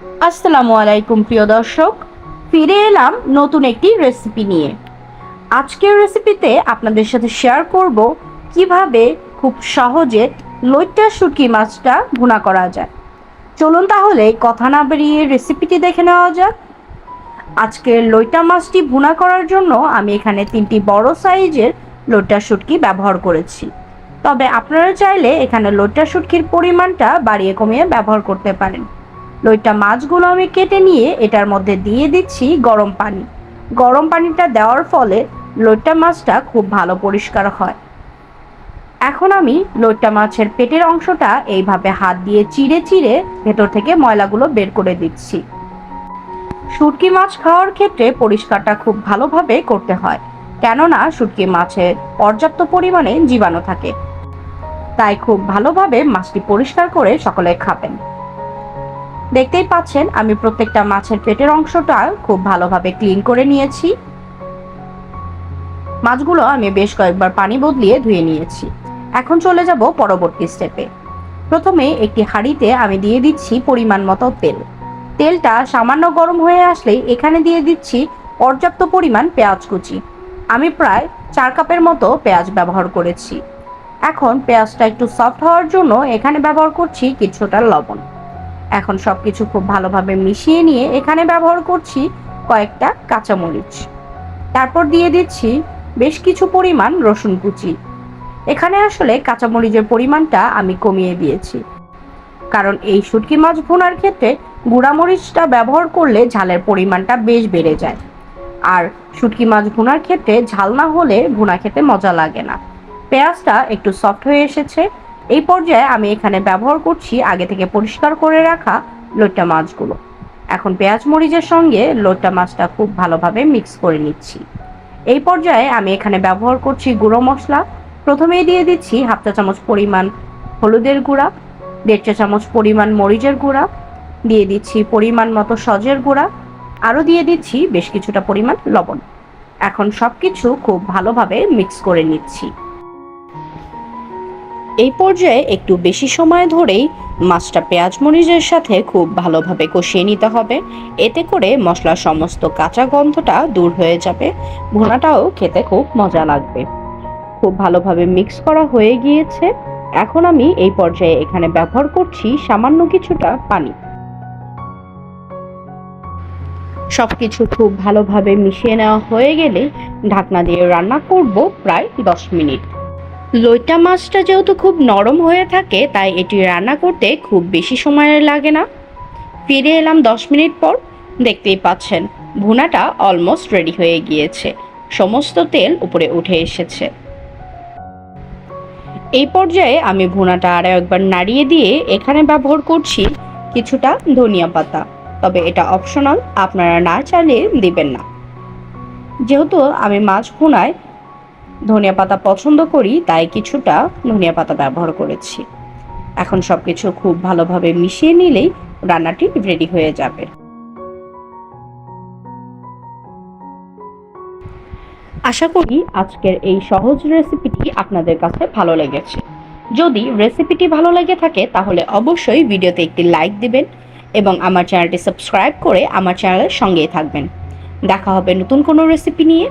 আসসালামু আলাইকুম, প্রিয় দর্শক। ফিরে এলাম নতুন একটি রেসিপি নিয়ে। আজকের রেসিপিতে আপনাদের সাথে শেয়ার করব কীভাবে খুব সহজে লইট্টা শুটকি মাছটা ভুনা করা যায়। চলুন তাহলে কথা না বেরিয়ে রেসিপিটি দেখে নেওয়া যাক। আজকের লইটা মাছটি ভুনা করার জন্য আমি এখানে তিনটি বড় সাইজের লইট্টা শুটকি ব্যবহার করেছি। তবে আপনারা চাইলে এখানে লইট্টা শুটকির পরিমাণটা বাড়িয়ে কমিয়ে ব্যবহার করতে পারেন। লইটা মাছগুলো আমি কেটে নিয়ে এটার মধ্যে দিয়ে দিচ্ছি গরম পানি। গরম পানিটা দেওয়ার ফলে লইটা মাছটা খুব ভালো পরিষ্কার হয়। এখন আমি লইটা মাছের পেটের অংশটা এইভাবে হাত দিয়ে চিড়ে চিড়ে ভেতর থেকে ময়লাগুলো বের করে দিচ্ছি। শুটকি মাছ খাওয়ার ক্ষেত্রে পরিষ্কারটা খুব ভালোভাবে করতে হয়, কেননা শুটকি মাছে পর্যাপ্ত পরিমাণে জীবাণু থাকে। তাই খুব ভালোভাবে মাছটি পরিষ্কার করে সকলে খাবেন। দেখতেই পাচ্ছেন, আমি প্রত্যেকটা মাছের পেটের অংশটা খুব ভালোভাবে ক্লিন করে নিয়েছি। মাছগুলো আমি বেশ কয়েকবার পানি বদলিয়ে ধুয়ে নিয়েছি। এখন চলে যাব পরবর্তী স্টেপে। প্রথমে একটি হাঁড়িতে আমি দিয়ে দিচ্ছি পরিমাণ মতো তেল। তেলটা সামান্য গরম হয়ে আসলেই এখানে দিয়ে দিচ্ছি পর্যাপ্ত পরিমাণ পেঁয়াজ কুচি। আমি প্রায় চার কাপের মতো পেঁয়াজ ব্যবহার করেছি। এখন পেঁয়াজটা একটু সফট হওয়ার জন্য এখানে ব্যবহার করছি কিছুটা লবণ। এখন সবকিছু খুব ভালোভাবে মিশিয়ে নিয়ে এখানে ব্যবহার করছি কয়েকটা কাঁচামরিচ। তারপর দিয়ে দিচ্ছি বেশ কিছু পরিমাণ রসুন কুচি। এখানে আসলে কাঁচামরিচের পরিমাণটা আমি কমিয়ে দিয়েছি। কারণ এই শুটকি মাছ ভুনার ক্ষেত্রে গুঁড়ামরিচটা ব্যবহার করলে ঝালের পরিমাণটা বেশ বেড়ে যায়। আর শুটকি মাছ ভুনার ক্ষেত্রে ঝাল না হলে ভুনা খেতে মজা লাগে না। পেঁয়াজটা একটু সফট হয়ে এসেছে। এই পর্যায়ে আমি এখানে ব্যবহার করছি আগে থেকে পরিষ্কার করে রাখা লোট্টা মাছগুলো। এখন পেঁয়াজ মরিচের সঙ্গে লোট্টা মাছটা খুব ভালোভাবে মিক্স করে নিচ্ছি। এই পর্যায়ে আমি এখানে ব্যবহার করছি গুঁড়ো মশলা। প্রথমেই দিয়ে দিচ্ছি হাফ চা চামচ পরিমাণ হলুদের গুঁড়া, দেড় চা চামচ পরিমাণ মরিচের গুঁড়া, দিয়ে দিচ্ছি পরিমাণ মতো সজের গুঁড়া, আরও দিয়ে দিচ্ছি বেশ কিছুটা পরিমাণ লবণ। এখন সব কিছু খুব ভালোভাবে মিক্স করে নিচ্ছি। এই পর্যায়ে একটু বেশি সময় ধরেই মাছটা পেঁয়াজ মরিচের সাথে খুব ভালোভাবে কষিয়ে নিতে হবে। এতে করে মশলার সমস্ত কাঁচা গন্ধটা দূর হয়ে যাবে। ভুনাটাও খেতে খুব মজা লাগবে। খুব ভালোভাবে মিক্স করা হয়ে গিয়েছে। এখন আমি এই পর্যায়ে এখানে ব্যবহার করছি সামান্য কিছুটা পানি। সবকিছু খুব ভালোভাবে মিশিয়ে নেওয়া হয়ে গেলে ঢাকনা দিয়ে রান্না করব প্রায় দশ মিনিট। লইটা মাছটা যেহেতু খুব নরম হয়ে থাকে, তাই এটি রান্না করতে খুব বেশি সময় লাগে না। ফিরে এলাম দশ মিনিট পর, দেখতেই পাচ্ছেন, ভুনাটা অলমোস্ট রেডি হয়ে গিয়েছে। সমস্ত তেল উপরে উঠে এসেছে। এই পর্যায়ে আমি ভুনাটা আরও একবার নাড়িয়ে দিয়ে এখানে ব্যবহার করছি কিছুটা ধনিয়া পাতা। তবে এটা অপশনাল আপনারা না চালিয়ে দিবেন না। যেহেতু আমি মাছ ভুনায় ধনিয়া পাতা পছন্দ করি, তাই কিছুটা ধনিয়া পাতা ব্যবহার করেছি। এখন সব কিছু খুব ভালোভাবে মিশিয়ে নিলেই রান্নাটি রেডি হয়ে যাবে। আশা করি আজকের এই সহজ রেসিপিটি আপনাদের কাছে ভালো লেগেছে। যদি রেসিপিটি ভালো লেগে থাকে, তাহলে অবশ্যই ভিডিওতে একটি লাইক দিবেন এবং আমার চ্যানেলটি সাবস্ক্রাইব করে আমার চ্যানেলের সঙ্গেই থাকবেন। দেখা হবে নতুন কোনো রেসিপি নিয়ে।